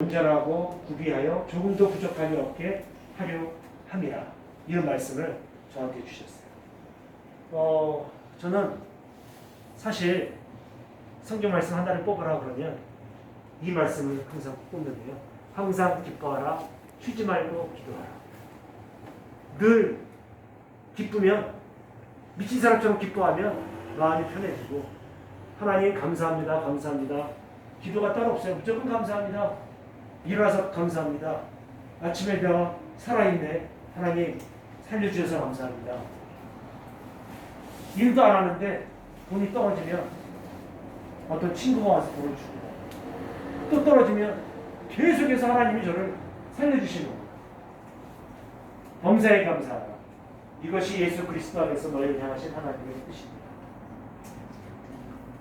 온전하고 구비하여 조금도 부족함이 없게 하려 함이라 이런 말씀을 저한테 주셨어요. 어, 저는 사실 성경 말씀 하나를 뽑으라 그러면 이 말씀을 항상 뽑는데요. 항상 기뻐하라, 쉬지 말고 기도하라. 늘 기쁘면 미친 사람처럼 기뻐하면 마음이 편해지고 하나님 감사합니다, 감사합니다. 기도가 따로 없어요. 무조건 감사합니다. 일어나서 감사합니다. 아침에 내가 살아있네. 하나님 살려주셔서 감사합니다. 일도 안 하는데 돈이 떨어지면 어떤 친구가 와서 돈을 주고 또 떨어지면 계속해서 하나님이 저를 살려주시는. 범사에 감사하라. 이것이 예수 그리스도 안에서 너희를 향하신 하나님의 뜻입니다.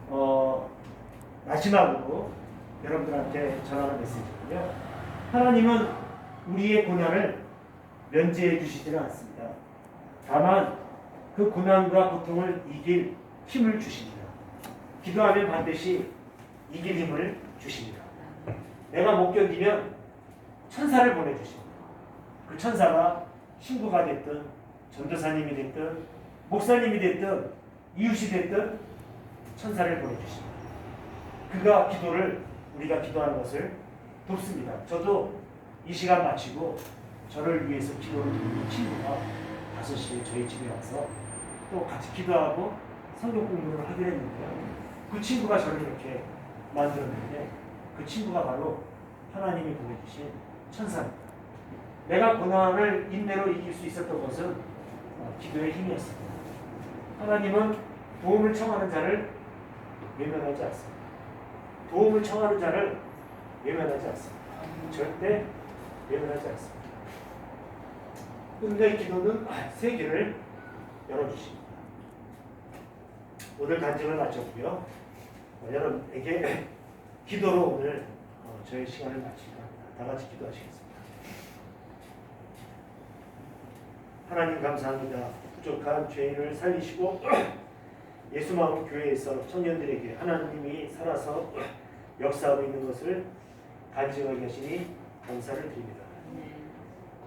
어, 마지막으로 여러분들한테 전하는 메시지는요. 하나님은 우리의 고난을 면제해 주시지는 않습니다. 다만 그 고난과 고통을 이길 힘을 주십니다. 기도하면 반드시 이길 힘을 주십니다. 내가 못 견디면 천사를 보내주십니다. 그 천사가 신부가 됐든 전도사님이 됐든 목사님이 됐든 이웃이 됐든 천사를 보내주십니다. 그가 기도를 우리가 기도하는 것을 돕습니다. 저도 이 시간 마치고 저를 위해서 기도를 드리는 친구가 5시에 저희 집에 와서 또 같이 기도하고 성경 공부를 하기로 했는데요. 그 친구가 저를 이렇게 만들었는데 그 친구가 바로 하나님이 보내주신 천사입니다. 내가 고난을 인내로 이길 수 있었던 것은 어, 기도의 힘이었습니다. 하나님은 도움을 청하는 자를 외면하지 않습니다. 도움을 청하는 자를 외면하지 않습니다. 절대 외면하지 않습니다. 은혜의 기도는 세계를 열어주십니다. 오늘 간증을 마쳤고요. 어, 여러분에게 기도로 오늘 어, 저희 시간을 합니다. 다 같이 기도하시겠습니다. 하나님 감사합니다. 부족한 죄인을 살리시고 예수 마음 교회에서 청년들에게 하나님이 살아서 역사하고 있는 것을 간증하게 하시니 감사를 드립니다.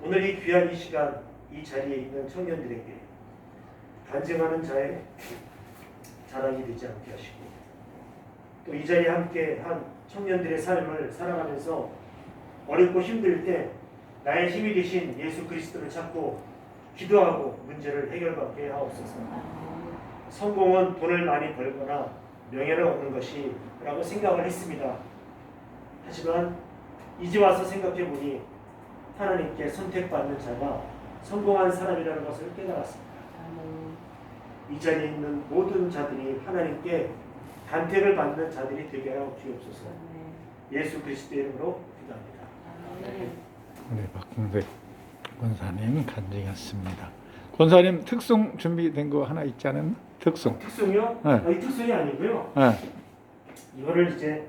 오늘 이 귀한 이 시간 이 자리에 있는 청년들에게 간증하는 자의 자랑이 되지 않게 하시고 또 이 자리에 함께 한 청년들의 삶을 살아가면서 어렵고 힘들 때 나의 힘이 되신 예수 그리스도를 찾고 기도하고 문제를 해결받게 하옵소서. 성공은 돈을 많이 벌거나 명예를 얻는 것이라고 생각을 했습니다. 하지만 이제 와서 생각해 보니 하나님께 선택받는 자가 성공한 사람이라는 것을 깨달았습니다. 이 자리에 있는 모든 자들이 하나님께 간택을 받는 자들이 되게 하여 주옵소서. 예수 그리스도의 이름으로 기도합니다. 우리 박홍백 권사님 간증했습니다. 권사님 특송 준비된 거 하나 있지 않았나? 특송. 특송이요? 네. 아, 이 특송이 아니고요. 네. 이거를 이제